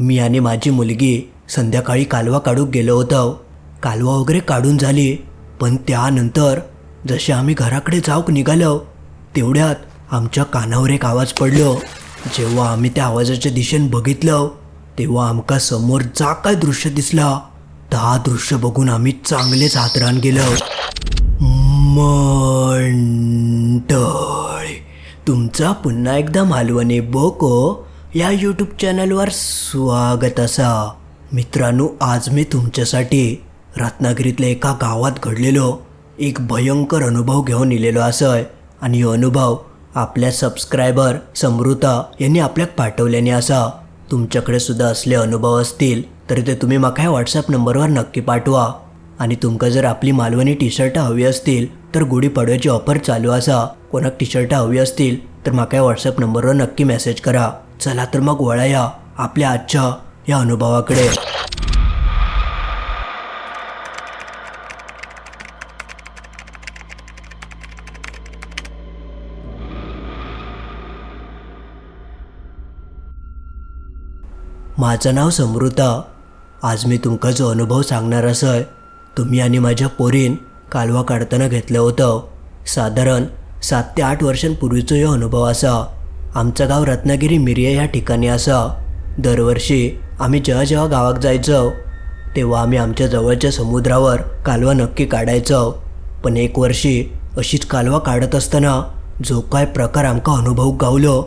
मी आणि माझी मुलगी संध्याकाळी कालवा काढूक गेलो होतो. कालवा वगैरे काढून झाली पण त्यानंतर जसे आम्ही घराकडे जाऊक निघालो तेवढ्यात आमच्या कानावर एक आवाज पडलो. जेव्हा आम्ही त्या आवाजाच्या दिशेने बघितलं तेव्हा आमका समोर जा काय दृश्य दिसला. तर दृश्य बघून आम्ही चांगलेच हातरान गेलो. मंडळी तुमचा पुन्हा एकदा मालवणी बोको या यूट्यूब चॅनलवर स्वागत असा. मित्रांनो आज मी तुमच्यासाठी रत्नागिरीतल्या एका गावात घडलेलो एक भयंकर अनुभव घेऊन इलेलो असय. आणि अनुभव आपल्या सबस्क्रायबर समृता यांनी आपल्याक पाठवल्याने असा. तुमच्याकडे सुद्धा असले अनुभव असतील तर ते तुम्ही म्हाका ह्या व्हॉट्सअप नंबरवर नक्की पाठवा. आणि तुमका जर आपली मालवणी टी शर्टां हवी असतील तर गुढीपाडव्याची ऑफर चालू असा. कोणाक टी शर्टां हवी असतील तर म्हाका ह्या व्हॉट्सअप नंबरवर नक्की मेसेज करा. चला तर मग वळया आपल्या आजच्या या अनुभवाकडे. माझं नाव समृता. आज मी तुमका जो अनुभव सांगणार असय तुम्ही आणि माझ्या पोरीन कालवा काढताना घेतलं होतं. साधारण सात ते आठ वर्षांपूर्वीचो ह्यो अनुभव असा. आमचं गाव रत्नागिरी मिरिया ह्या ठिकाणी असा. दरवर्षी आम्ही जेव्हा जेव्हा गावात जायचो तेव्हा आम्ही आमच्या जवळच्या समुद्रावर कालवा नक्की काढायचो. पण एक वर्षी अशीच कालवा काढत असताना जो काय प्रकार आमका अनुभव गावलो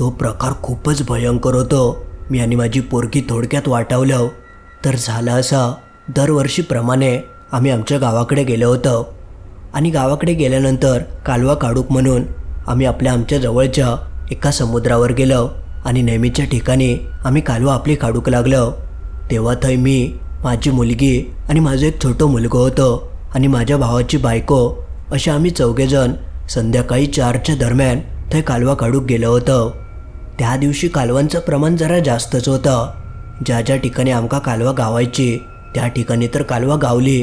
तो प्रकार खूपच भयंकर होतो. मी आणि माझी पोरगी थोडक्यात वाटावलं. तर झालं असा दरवर्षीप्रमाणे आम्ही आमच्या गावाकडे गेलो होतो. आणि गावाकडे गेल्यानंतर कालवा काढूक म्हणून आम्ही आपल्या आमच्या जवळच्या एका समुद्रावर गेलो आणि नेहमीच्या ठिकाणी आम्ही कालवा आपली काढूक लागलो. तेव्हा थंय मी माझी मुलगी आणि माझं एक छोटं मुलगं होतं आणि माझ्या भावाची बायको असे आम्ही चौघेजण संध्याकाळी चारच्या दरम्यान थंय कालवा काढूक गेलो होतो. त्या दिवशी कालवांचं प्रमाण जरा जास्तच होतं. ज्या ज्या ठिकाणी आमका कालवा गावायची त्या ठिकाणी तर कालवा गावली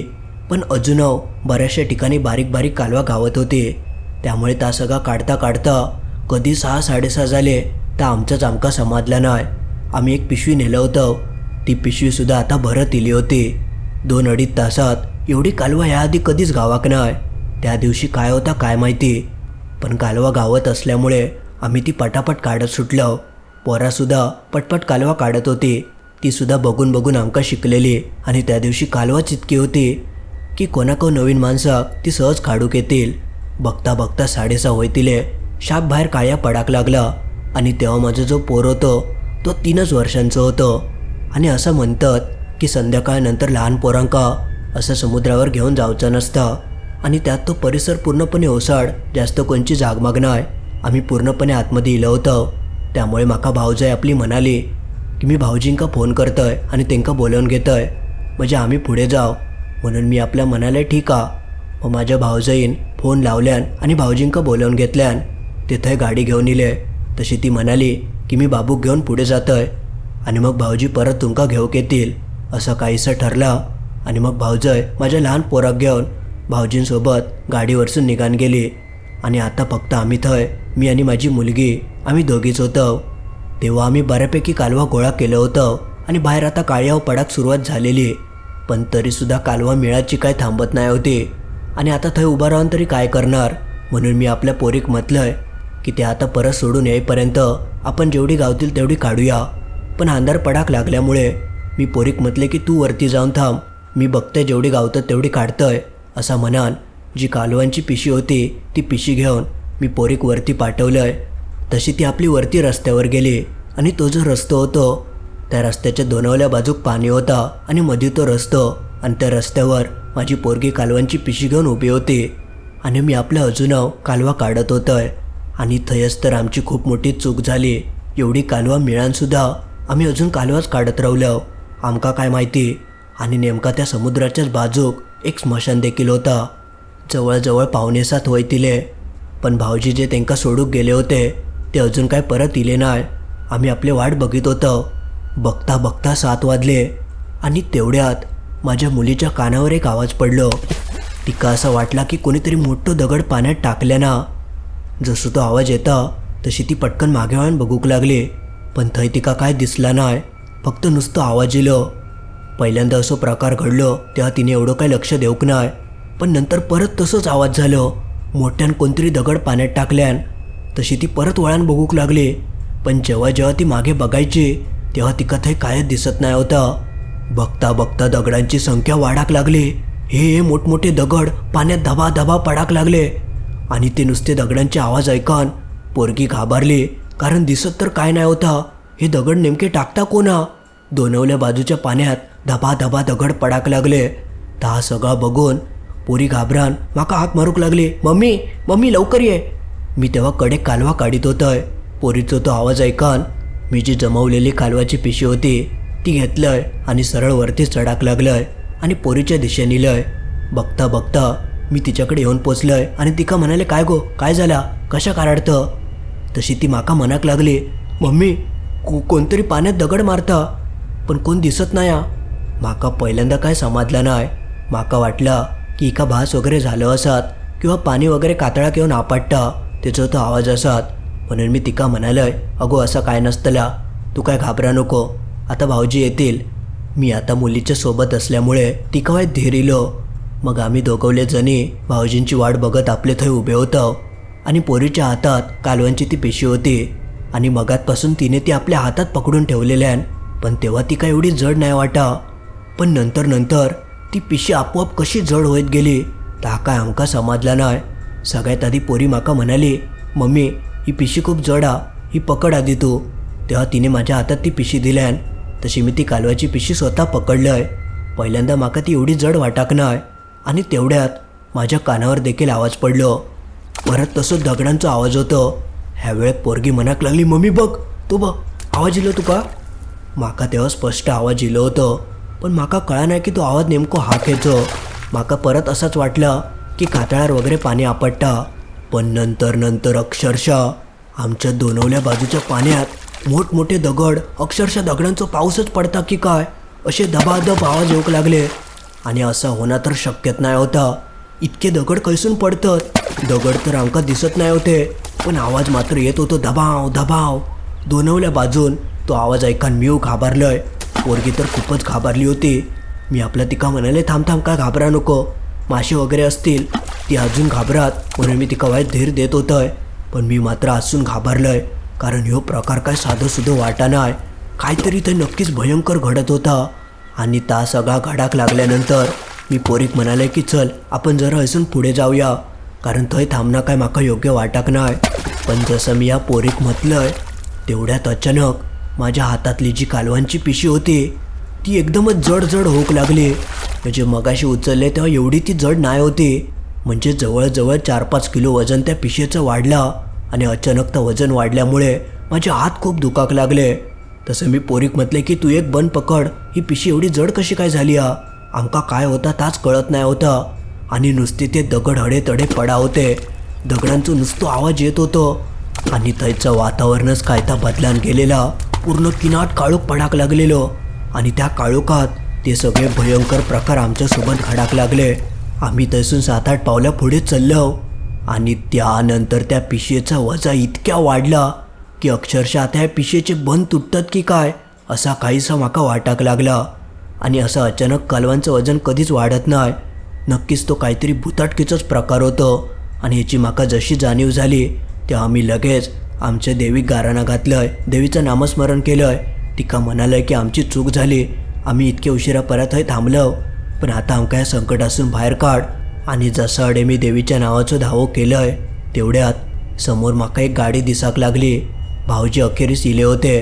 पण अजून बऱ्याचशा ठिकाणी बारीक बारीक कालवा गावत होते. त्यामुळे ता सगळा काढता काढता कधी सहा साडेसहा झाले तर आमचाच आमका समाजला नाही आम्ही एक पिशवी नेलं होतं. ती पिशवीसुद्धा आता भरत इली होती. दोन अडीच तासात एवढी कालवा ह्याआधी कधीच गावाक नाही त्या दिवशी काय होता काय माहिती. पण कालवा गावत असल्यामुळे आम्ही ती पटापट काढत सुटलो. पोरासुद्धा पटपट कालवा काढत होती. तीसुद्धा बघून बघून आमका शिकलेली आणि त्या दिवशी कालवाच इतकी होती की कोणाको नवीन माणसाक ती सहज काढूक येतील. बघता बघता साडेसहा होयतिले शाप बाहेर काळ्या पडाक लागला. आणि तेव्हा माझं जो पोर होतं तो तीनच वर्षांचं होतं. आणि असं म्हणतात की संध्याकाळनंतर लहान पोरांका असं समुद्रावर घेऊन जायचं नसतं. आणि त्यात तो परिसर पूर्णपणे ओसाड जास्त कोणची जागमाग नाही आम्ही पूर्णपणे आतमध्ये इलं होतं. त्यामुळे माका भाऊजाई आपली म्हणाली की मी भाऊजींका फोन करतोय आणि त्यांका बोलावून घेतोय. म्हणजे आम्ही पुढे जाव म्हणून मी आपल्या म्हणाले ठीक आ. मग माझ्या भाऊजाईन फोन लावल्यान आणि भाऊजींका बोलावून घेतल्यान तिथे गाडी घेऊन इले. तशी ती म्हणाली की मी बाबूक घेऊन पुढे जातोय. आणि मग भाऊजी परत तुमका घेऊक येतील असं काहीसं ठरलं. आणि मग भाऊजय माझ्या लहान पोराक घेऊन भाऊजींसोबत गाडीवरसून निघान गेली. आणि आता फक्त आम्ही थंय मी आणि माझी मुलगी आम्ही दोघीच होतो. तेव्हा आम्ही बऱ्यापैकी कालवा गोळा केलं होतं आणि बाहेर आता काळ्याव पडाक सुरुवात झालेली. पण तरीसुद्धा कालवा मिळाची काय थांबत नाही होती. आणि आता थंय उभा राहून तरी काय करणार? म्हणून मी आपल्या पोरीक म्हटलंय की ते आता परत सोडून येईपर्यंत आपण जेवढी गावतील तेवढी काढूया. पण अंधार पडाक लागल्यामुळे मी पोरीक म्हटले की तू वरती जाऊन थांब. मी बघते जेवढी गावतं तेवढी काढतंय असा म्हणान जी कालवांची पिशी होती ती पिशी घेऊन मी पोरीक वरती पाठवलंय. तशी ती आपली वरती रस्त्यावर गेली आणि तो जो रस्तो होतो त्या रस्त्याच्या दोनवल्या बाजूक पाणी होता आणि मध्ये तो रस्तो आणि त्या रस्त्यावर माझी पोरगी कालवांची पिशी घेऊन उभी होती आणि मी आपल्या अजून कालवा काढत होतोय. आणि थयस तर आमची खूप मोठी चूक झाली. एवढी कालवा मिळानसुद्धा आम्ही अजून कालवाच काढत राहिलो. आमका काय माहिती? आणि नेमका त्या समुद्राच्याच बाजूक एक स्मशान देखील होता. जवळजवळ पावणेसात वयतिले पण भाऊजी जे त्यांका सोडूक गेले होते ते अजून काय परत इले नाही आम्ही आपले वाट बघित होतं. बघता बघता सात वाजले. आणि तेवढ्यात माझ्या मुलीच्या कानावर एक आवाज पडलो. तिका असं वाटला की कोणीतरी मोठं दगड पाण्यात टाकल्याना जसं तो आवाज येता तशी ती पटकन मागे वळून बघूक लागली. पण थंय तिका काय दिसला नाही फक्त नुसतं आवाज येलो. पहिल्यांदा असं प्रकार घडलो तेव्हा तिने एवढं काही लक्ष देऊक नाय. पण नंतर परत तसंच आवाज झालं. मोठ्यान कोणतरी दगड पाण्यात टाकल्यान तशी ती परत वळान बघूक लागली. पण जेव्हा जेव्हा ती मागे बघायची तेव्हा तिका थंय कायच दिसत नाही होता. बघता बघता दगडांची संख्या वाढाक लागली. हे हे मोठमोठे दगड पाण्यात धबा धबा पडाक लागले. आणि ते नुसते दगडांचे आवाज ऐकान पोरगी घाबरली कारण दिसत तर काय नाही होता. हे दगड नेमके टाकता कोणा दोनवल्या बाजूच्या पाण्यात धबा धबा दगड पडाक लागले. तर सगळा बघून पोरी घाबरान माका हाक मारूक लागली मम्मी मम्मी लवकर ये. मी तेव्हा कडे कालवा काढीत होतोय. पोरीचा तो आवाज ऐकान मी जी जमवलेली कालवाची पिशी होती. ती घेतलंय आणि सरळ वरती चढाक लागलंय आणि पोरीच्या दिशेने लय बघता बघता मी तिच्याकडे येऊन पोचलंय आणि तिका म्हणाले काय गो काय झाला? कशा काढतं तशी ती माका मनाक लागली मम्मी को कोणतरी पाण्यात दगड मारता पण कोण दिसत नाही माका पहिल्यांदा काय समजलं नाही माका वाटलं की एका भास वगैरे झालं असत किंवा पाणी वगैरे कातळाक येऊन आपटता त्याचा तो आवाज असत. म्हणून मी तिका म्हणालय अगो असं काय नसतला. तू काय घाबरा नको. आता भाऊजी येतील. मी आता मुलीच्या सोबत असल्यामुळे तिका वाय धीर मग आम्ही दोघवले जणी भाऊजींची वाट बघत आपले थंय उभे होतो. आणि पोरीच्या हातात कालवांची ती पिशी होती. आणि मगातपासून तिने ती आपल्या हातात पकडून ठेवलेल्यान पण तेव्हा ती काय एवढी जड नाही वाटा. पण नंतर नंतर ती पिशी आपोआप कशी जड होत गेली ता काय आमका समजला नाही. सगळ्यात आधी पोरी माका म्हणाली मम्मी ही पिशी खूप जड आ ही पकड आधी तू. तेव्हा तिने माझ्या हातात ती पिशी दिल्यान तशी मी ती कालवाची पिशी स्वतः पकडलंय पहिल्यांदा माका ती एवढी जड वाटाक नाही. आणि तेवढ्यात माझ्या कानावर देखील आवाज पडलो. परत तसं दगडांचा आवाज होतो. ह्या वेळेत पोरगी मनाक लागली मम्मी बघ तू बघ आवाज इलो तुका. माका तेव्हा स्पष्ट आवाज इलो होतो पण माका कळा नाही की तो आवाज नेमको हा खेचो. माका परत असंच वाटलं की कातळार वगैरे पाणी आपटता पण नंतर नंतर अक्षरशः आमच्या दोनवल्या बाजूच्या पाण्यात मोठमोठे दगड अक्षरशः दगडांचा पाऊसच पडता की काय असे दबादब आवाज येऊक लागले. आणि असं होणं तर शक्यत नाही होता. इतके दगड कैसून पडतात. दगड तर आमका दिसत नाही होते पण आवाज मात्र येत होतो दबाव दबाव. दोनवल्या बाजून तो आवाज ऐकान मी घाबरलोय. पोरगी तर खूपच घाबरली होती. मी आपल्या तिका म्हणाले थांब थांब काय घाबरा नको? मासे वगैरे असतील. ती अजून घाबरात म्हणून मी तिका वाईट धीर देत होतोय. पण मी मात्र असून घाबरलोय कारण ह्यो प्रकार काय साधं सुधं वाटा नाही. काहीतरी ते नक्कीच भयंकर घडत होता. आणि ता सगळा घडाक लागल्यानंतर मी पोरीक म्हणाले की चल आपण जरा हसून पुढे जाऊया. कारण थंय थांबणं काय माका योग्य वाटाक नाही पण जसं मी या पोरीक म्हटलंय तेवढ्यात अचानक माझ्या हातातली जी कालवांची पिशी होती ती एकदमच जड जड होऊक लागली. म्हणजे मगाशी उचलले तेव्हा एवढी ती जड नाही होती. म्हणजे जवळजवळ चार पाच किलो वजन त्या पिशेचं वाढलं आणि अचानक तर वजन वाढल्यामुळे माझे हात खूप दुखाक लागले. तसं मी पोरीक म्हटले की तू एक बन पकड. ही पिशी एवढी जड कशी काय झाली हा? आमका काय होता ताच कळत नाही होता. आणि नुसते ते दगड हडे तडे पडा होते. दगडांचं नुसतं आवाज येत होतं. आणि थंयचं वातावरणच कायता बदलान गेलेला. पूर्ण किनाट काळोख पडाक लागलेलो. आणि त्या काळोखात ते सगळे भयंकर प्रकार आमच्यासोबत घडाक लागले. आम्ही तसून सात आठ पावल्या पुढे चाललो. आणि त्यानंतर त्या पिशेचा वजा इतक्या वाढला. की अक्षरशः आता ह्या पिशेचे बंद तुटतात की काय असा काहीसा माका वाटाक लागला. आणि असं अचानक कालवांचं वजन कधीच वाढत नाही. नक्कीच तो काहीतरी भुताटकीचाच प्रकार होतो. आणि याची माका जशी जाणीव झाली तेव्हा आम्ही लगेच आमच्या देवीक गाराणा घातलंय देवीचं नामस्मरण केलंय. तिका म्हणालंय की आमची चूक झाली आम्ही इतके उशिरा परत आहे थांबलो. पण आता आमका या संकटासून बाहेर काढ. आणि जसं अडे मी देवीच्या नावाचं धावो केलंय तेवढ्यात समोर माका एक गाडी दिसाक लागली. भाऊजी अखेरीस इले होते.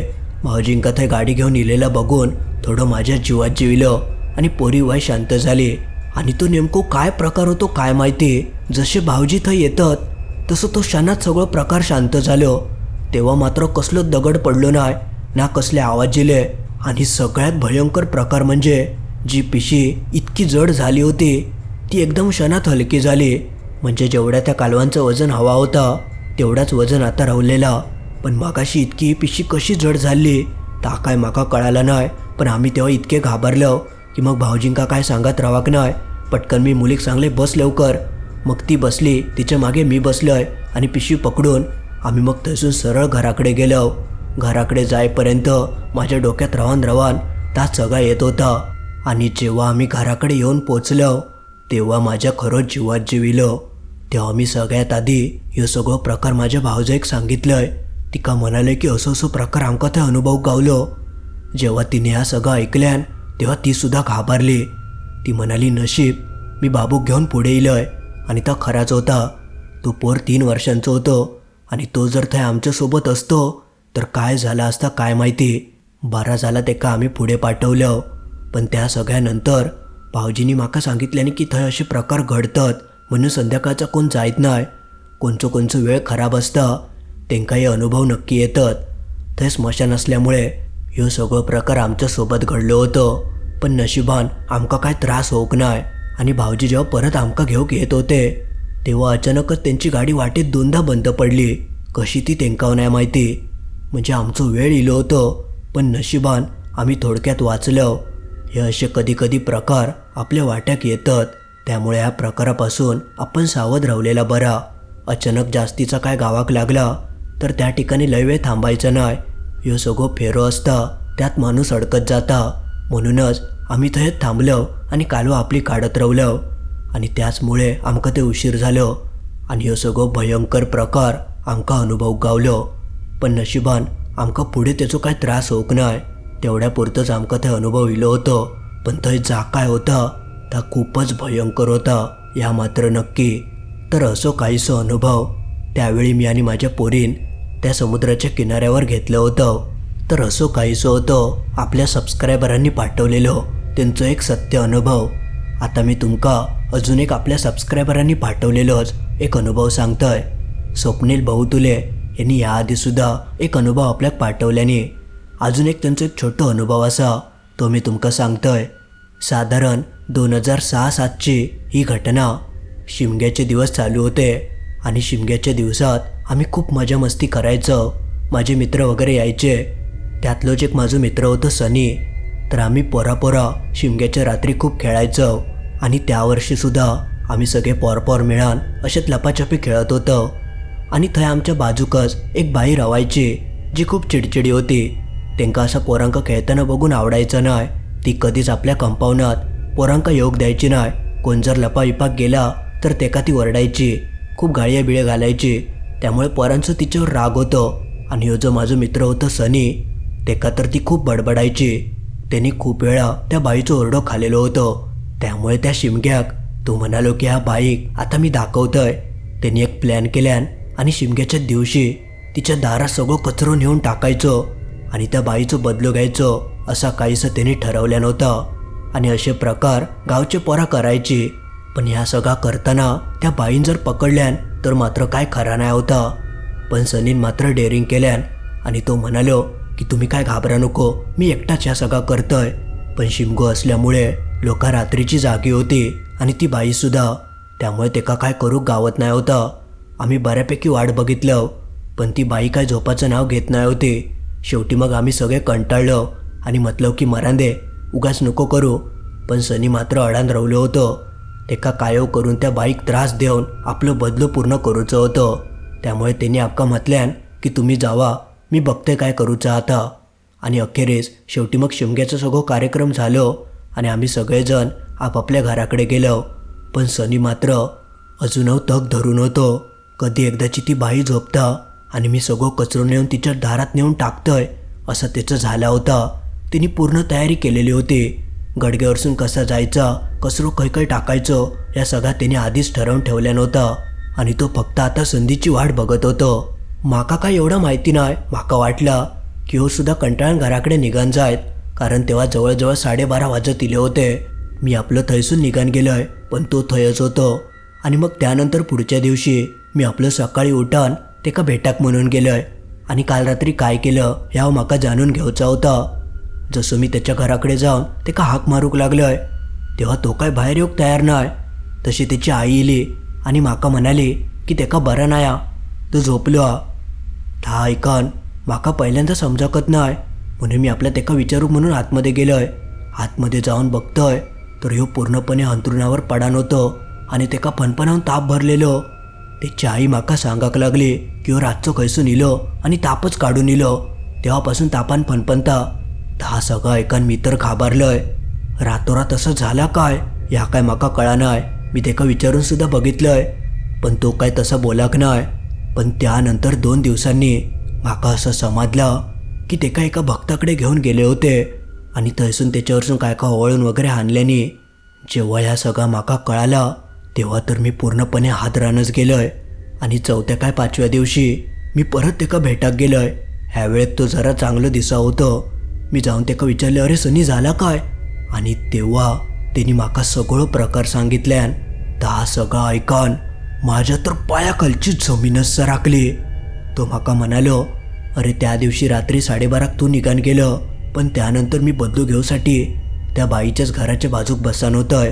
भाऊजींका थंय गाडी घेऊन इलेला बघून थोडं माझ्या जीवात जिविलं आणि पोरी वय शांत झाली. आणि तो नेमको काय प्रकार होतो काय माहिती? जसे भाऊजी थंय येतात तसं तो क्षणात सगळं प्रकार शांत झालो. तेव्हा मात्र कसलो दगड पडलो नाही ना कसले आवाज दिले आणि सगळ्यात भयंकर प्रकार म्हणजे जी पिशी इतकी जड झाली होती ती एकदम क्षणात हलकी झाली. म्हणजे जेवढ्या त्या कालवांचं वजन हवा होता तेवढाच वजन आता राहिलेला. पण मागाशी इतकी पिशी कशी जड झाली ता काय माका कळाला नाही. पण आम्ही तेव्हा इतके घाबरलो की मग भाऊजींका काय सांगत रावाक नाही. पटकन मी मुलीक सांगले बस लवकर. मग ती बसली तिच्यामागे मी बसलोय आणि पिशवी पकडून आम्ही मग तसून सरळ घराकडे गेलो. घराकडे जाईपर्यंत माझ्या डोक्यात रवान रवान ता सगळा येत होता. आणि जेव्हा आम्ही घराकडे येऊन पोचलो तेव्हा माझ्या खरंच जीवात जीविलो. तेव्हा मी सगळ्यात आधी हे सगळं प्रकार माझ्या भावजाईक सांगितलंय. तिका म्हणाले की असो असो प्रकार आमका थंय अनुभव गावलो. जेव्हा तिने ह्या सगळं ऐकल्यान तेव्हा ती सुद्धा घाबरली. ती म्हणाली नशीब मी बाबूक घेऊन पुढे इलय आणि तो खराच होता तो पोर तीन वर्षांचो होतो आणि तो जर थंय आमच्यासोबत असतो तर काय झाला असता काय माहिती. बारा झाला तेका आम्ही पुढे पाठवलं. पण त्या सगळ्यानंतर भाऊजींनी माका सांगितल्याने की थंय असे प्रकार घडतात म्हणून संध्याकाळचा कोण जायत नाही कोणचो कोणचो वेळ खराब असता. त्यांकाही हे अनुभव नक्की येतात. थंय स्मशान असल्यामुळे ह्यो सगळो प्रकार आमच्यासोबत घडलो होतं. पण नशिबान आमका काय त्रास होऊक नाय. आणि भाऊजी जेव्हा परत आमका घेऊक येत होते तेव्हा अचानकच त्यांची गाडी वाटेत दोनदा बंद पडली. कशी ती तेंकाव नाही माहिती. म्हणजे आमचो वेळ इलो होतो पण नशिबान आम्ही थोडक्यात वाचलं. हे असे कधी कधी प्रकार आपल्या वाट्याक येतात. त्यामुळे ह्या प्रकारापासून आपण सावध रावलेला बरा. अचानक जास्तीचा काय गावाक लागला तर त्या ठिकाणी लय वेळ थांबायचं नाही. ह्यो सगळं फेरो असता त्यात माणूस अडकत जाता. म्हणूनच आम्ही थंयच थांबलो आणि कालवा आपली काढत रवलो आणि त्याचमुळे आमकां ते उशीर झालो. आणि ह्यो सगळो भयंकर प्रकार आमकां अनुभव गावलो. पण नशिबान आमकां पुढे तेचो कांय त्रास होवंक नाय. तेवढ्या पुरतोच आमकां थंय अनुभव इलो होतो. पण थंय जा काय होता ता खूपच भयंकर होता ह्या मात्र नक्की. तर असो काहीसो अनुभव. त्यावेळी मी आणि माझ्या पोरीन त्या समुद्राच्या किनाऱ्यावर घेतलं होतं. तर असो काहीसो होतो. आपल्या सबस्क्रायबरांनी पाठवलेलो त्यांचं एक सत्य अनुभव. आता मी तुमका अजून एक आपल्या सबस्क्रायबरांनी पाठवलेलोच एक अनुभव सांगतोय. स्वप्नील बहुतुले यांनी याआधीसुद्धा एक अनुभव आपल्याक पाठवल्याने अजून एक त्यांचो एक छोटो अनुभव असा तो मी तुमका सांगतोय. साधारण दोन हजार सहा सातची ही घटना शिमग्याचे दिवस चालू होते आणि शिमग्याच्या दिवसात आम्ही खूप मजा मस्ती करायचो. माझे मित्र वगैरे यायचे. त्यातलोच एक माझं मित्र होतं सनी तर आम्ही पोरापोरा शिमग्याच्या रात्री खूप खेळायचो. आणि त्या वर्षीसुद्धा आम्ही सगळे पोरपोर मिळान असेच लपाछपी खेळत होतो. आणि थंय आमच्या बाजूकच एक बाई रावायची जी खूप चिडचिडी होती. तेंका असं पोरांका खेळताना बघून आवडायचं नाही ती कधीच आपल्या कंपाऊंडात पोरांका योग द्यायची नाही कोण जर लपाविपाक गेला तर तेका ती ओरडायची. खूप गाळ्या बिळे घालायची. त्यामुळे पोरांचं तिच्यावर राग होतं. आणि हो जो माझा मित्र होतं सनी तेका तर ती खूप बडबडायची. त्यांनी खूप वेळा त्या बाईचं ओरडो खालेलो होतं. त्यामुळे त्या शिमग्याक तो म्हणालो की हा बाईक आता मी दाखवतोय. त्यांनी एक प्लॅन केल्यान आणि शिमग्याच्या दिवशी तिच्या दारात सगळं कचरो नेऊन टाकायचो आणि त्या बाईचं बदलो घ्यायचो असा काहीसं त्यांनी ठरवल्या नव्हता. आणि असे प्रकार गावचे पोरा करायचे. पण ह्या सगळा करताना त्या बाईन जर पकडल्यान तर मात्र काय खरा नाही होता. पण सनीन मात्र डेअरिंग केल्यान आणि तो म्हणालो की तुम्ही काय घाबरा नको मी एकटाच ह्या सगळा करतोय. पण शिमगो असल्यामुळे लोका रात्रीची जागी होती आणि ती बाईसुद्धा त्यामुळे तेका काय करू गावत नाही होता. आम्ही बऱ्यापैकी वाट बघितलं पण ती बाई काय झोपाचं नाव घेत नाही होती. शेवटी मग आम्ही सगळे कंटाळलो आणि म्हटलं की मरांदे उगाच नको करू. पण सनी मात्र अडान रवलं होतं. तेका कायो करून त्या बाईक त्रास देऊन आपलं बदलो पूर्ण करूचं होतं. त्यामुळे त्यांनी अक्का म्हटल्यान की तुम्ही जावा मी बघते काय करूचं आता. आणि अखेरीस शेवटी मग शिमग्याचा सगळं कार्यक्रम झालो आणि आम्ही सगळेजण आपापल्या घराकडे गेलो. पण सनी मात्र अजूनही तग धरून होतो. कधी एकदाची ती बाई झोपता आणि मी सगळं कचरो नेऊन तिच्या दारात नेऊन टाकतोय असं त्याचं झाला होता. तिने पूर्ण तयारी केलेली होती. गडग्यावरसून कसा जायचा कसरो काय काय टाकायचं या सगळ्या त्याने आधीच ठरवून ठेवल्या नव्हता आणि तो फक्त आता संधीची वाट बघत होतो. माका काय एवढं माहिती नाही माका वाटला की हो सुद्धा कंटाळून घराकडे निघान जायत कारण तेव्हा जवळजवळ साडेबारा वाजत इले होते. मी आपलं थंयसून निघान गेलोय पण तो थंयच होतो. आणि मग त्यानंतर पुढच्या दिवशी मी आपलं सकाळी उठान तेका भेटाक म्हणून गेलोय. आणि काल रात्री काय केलं ह्या माका जाणून घ्यायचा होता. जसं मी त्याच्या घराकडे जाऊन तेका हाक मारूक लागलो आहे तेव्हा तो काय बाहेर येऊक तयार नाय. तशी त्याची आई येली आणि म्हाका म्हणाली की तेका बरं नाया तो झोपलो हा था ऐकन म्हाका पहिल्यांदा समजकत नाय म्हणून मी आपल्या तेका विचारू म्हणून आतमध्ये गेलोय. आतमध्ये जाऊन बघतोय तर ह्यो पूर्णपणे अंथरुणावर पडान होतो आणि तेका फनफनावून ताप भरलेलो. त्याची आई म्हाका सांगाक लागली की हो रातचो खंयसून इलो आणि तापच काढून इलो. तेव्हापासून तापान फनफनता हा सगळं ऐकन मी तर घाबरलंय. रातोरात असं झाला काय? ह्या काय माका कळा नाही मी तेका विचारून सुद्धा बघितलंय. पण तो काय तसं बोलाक नाही पण त्यानंतर दोन दिवसांनी माका असं समजलं की ते काय एका भक्ताकडे घेऊन गेले होते. आणि थंयसून त्याच्यावरसून काय काय ओवळून वगैरे आणल्याने जेव्हा ह्या सगळा माका कळाला तेव्हा तर मी पूर्णपणे हादरानच गेलोय. आणि चौथ्या काय पाचव्या दिवशी मी परत तेका भेटाक गेलोय. ह्या वेळेत तो जरा चांगलं दिसा होतं. मी जाऊन तेका विचारले अरे सनी झाला काय? आणि तेव्हा त्यांनी माका सगळं प्रकार सांगितल्यान तर हा सगळा ऐकान माझ्या तर पायाखालची जमीनच सराकली तो माका म्हणालो अरे त्या दिवशी रात्री साडेबाराक तू निघान गेलं पण त्यानंतर मी बदलू घेऊसाठी. त्या बाईच्याच घराच्या बाजूक बसान होतंय.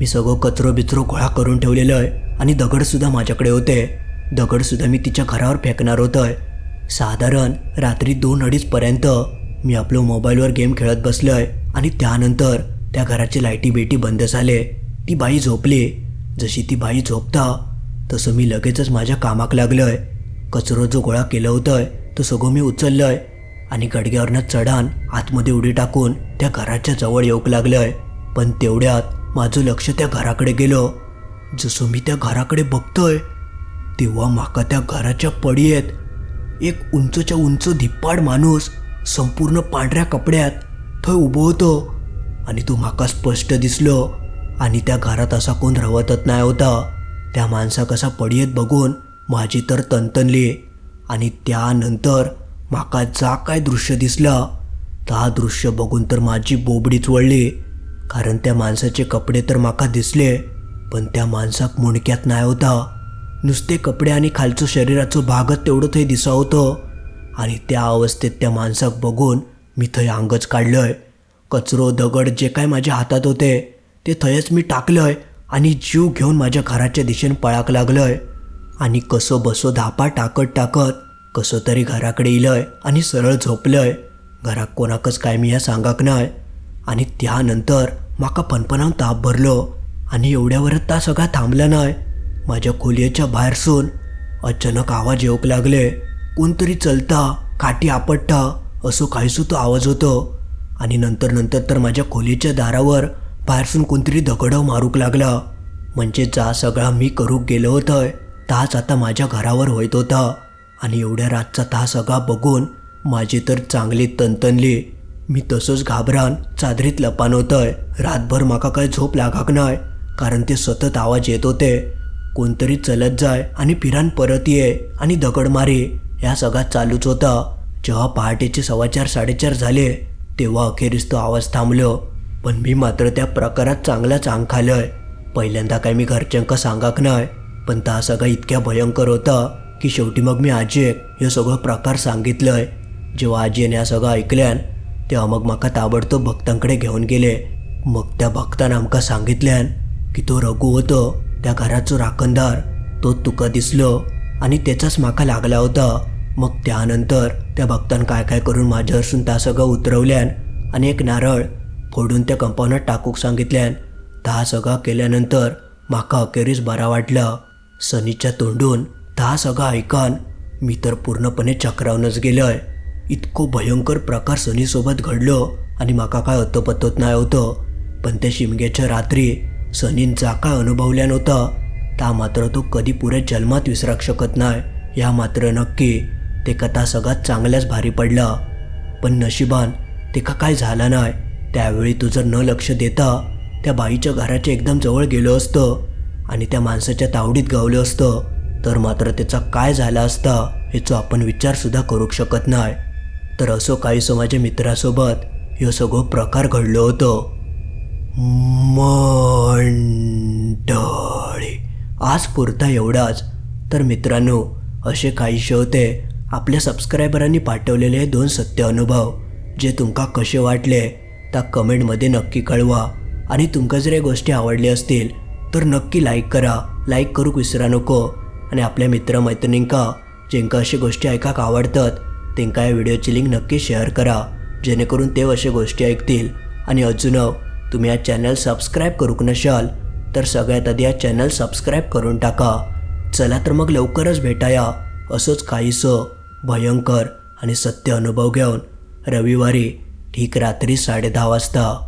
मी सगळं कचरो बिचरो गोळा करून ठेवलेलं आहे आणि दगडसुद्धा माझ्याकडे होते. दगडसुद्धा मी तिच्या घरावर फेकणार होतंय. साधारण रात्री दोन अडीचपर्यंत मी आपलं मोबाईलवर गेम खेळत बसलो आहे आणि त्यानंतर त्या घराची लाईटी बेटी बंद झाले. ती बाई झोपली. जशी ती बाई झोपता तसं मी लगेचच माझ्या कामाक लागलोय. कचरो जो गोळा केलं होतंय तो सगळं मी उचललोय आणि गडग्यावरनं चढान आतमध्ये उडी टाकून त्या घराच्या जवळ येऊक लागलोय. पण तेवढ्यात माझं लक्ष त्या घराकडे गेलो. जसं मी त्या घराकडे बघतोय तेव्हा माका त्या घराच्या पडीयेत एक उंचच्या उंच धिप्पाड माणूस संपूर्ण पांढऱ्या कपड्यात थंय उभं होतो आणि तो माका स्पष्ट दिसलो. आणि त्या घरात असा कोण रवतच नाही होता. त्या माणसा कसा पडीयेत बघून माझी तर तनतनली. आणि त्यानंतर माका जा काय दृश्य दिसला. ता दृश्य बघून तर माझी बोबडीच वळली कारण त्या माणसाचे कपडे तर माका दिसले पण त्या माणसाक मुणक्यात नाही होता. नुसते कपडे आणि खालचं शरीराचं भागच तेवढं थंय दिसा होतं आणि त्या अवस्थेत त्या माणसाक बघून मी थंय अंगच काढलंय. कचरो दगड जे काय माझ्या हातात होते ते थंयच मी टाकलंय आणि जीव घेऊन माझ्या घराच्या दिशेन पळाक लागलोय. आणि कसो बसो धापा टाकत टाकत कसो तरी घराकडे इलंय आणि सरळ झोपलंय. घरात कोणाकच काय मी या सांगाक नाय. आणि त्यानंतर माका फणफणावन ताप भरलो आणि एवढ्यावरच ता सगळा थांबला नाय. माझ्या खोलयेच्या बाहेरसून अचानक आवाज येऊक लागले. कोणतरी चलता काठी आपटता असो काहीसो तो आवाज होतो. आणि नंतर नंतर तर माझ्या खोलीच्या दारावर बाहेरसून कोणतरी दगडव मारूक लागला. म्हणजे जा सगळा मी करूक गेलो होतंय. ताच आता माझ्या घरावर होत होता. आणि एवढ्या रातचा ता सगळा बघून माझी तर चांगली तनतनली. मी तसंच घाबरान चादरीत लपान होतंय. रातभर माका काय झोप लागाक नाही कारण ते सतत आवाज येत होते. कोणतरी चलत जाय आणि फिरान परत ये आणि दगड मारे. ह्या सगळा चालूच होता. जेव्हा पहाटेचे सव्वाचार साडेचार झाले तेव्हा अखेरीस तो आवाज थांबलो. पण मी मात्र त्या प्रकारात चांगलाच अंग खालय पहिल्यांदा काय मी घरच्यांका सांगाक नाही पण ता सगळा इतक्या भयंकर होता की शेवटी मग मी आजीक हे सगळं प्रकार सांगितलंय. जेव्हा आजीने या सगळं ऐकल्यान तेव्हा मग माका ताबडतोब भक्तांकडे घेऊन गेले. मग त्या भक्तान आमकां सांगितल्यान की तो रघु होतो त्या घराचो राखणदार. तो तुका दिसलो. आणि त्याचाच माका लागला होता. मग त्यानंतर त्या भक्तान काय काय करून माझ्यावरसून त्या सगळं उतरवल्यान आणि एक नारळ फोडून त्या कंपाऊंडात टाकूक सांगितल्यान ता सगळा केल्यानंतर माका अखेरीस बरा वाटलं. सनीच्या तोंडून ता सगळा ऐकान मी तर पूर्णपणे चक्रावूनच गेलोय. इतको भयंकर प्रकार सनीसोबत घडलो आणि माका काय अतपतत नाही होतं. पण त्या शिमग्याच्या रात्री सनीन जा काय अनुभवल्यान होता ता मात्र तो कधी पुऱ्या जन्मात विसराक शकत नाही. या मात्र नक्की ते कथा सगळ्यात चांगल्याच भारी पडला. पण नशिबान तेका काय झालं नाही. त्यावेळी तू जर न लक्ष देता त्या बाईच्या घराच्या एकदम जवळ गेलो असतं आणि त्या माणसाच्या तावडीत गावलं असतं. तर मात्र त्याचा काय झाला असता याचा आपण विचारसुद्धा करू शकत नाही. तर असो काहीसो माझ्या मित्रासोबत हे सगळं प्रकार घडलो होतं. मंडळी. आज पुरता एवढाच. तर मित्रांनो असे काहीसे होते. आपल्या सबस्क्रायबरांनी पाठवलेले दोन सत्य अनुभव जे तुमका कसे वाटले त्या कमेंटमध्ये नक्की कळवा. आणि तुमका जर या गोष्टी आवडल्या असतील तर नक्की लाईक करा. लाईक करूक विसरा नको. आणि आपल्या मित्रमैत्रिणींका जेंका अशी गोष्टी ऐकाक आवडतात त्यांका या व्हिडिओची लिंक नक्की शेअर करा. जेणेकरून ते अशा गोष्टी ऐकतील. आणि अजून तुम्ही या चॅनल सबस्क्राईब करूक नशाल तर सगळ्यात आधी या चॅनल सबस्क्राईब करून टाका. चला तर मग लवकरच भेटाया. असंच काहीसं भयंकर आणि सत्य अनुभव घेऊन रविवारी ठीक रात्री साडे दहा वाजता.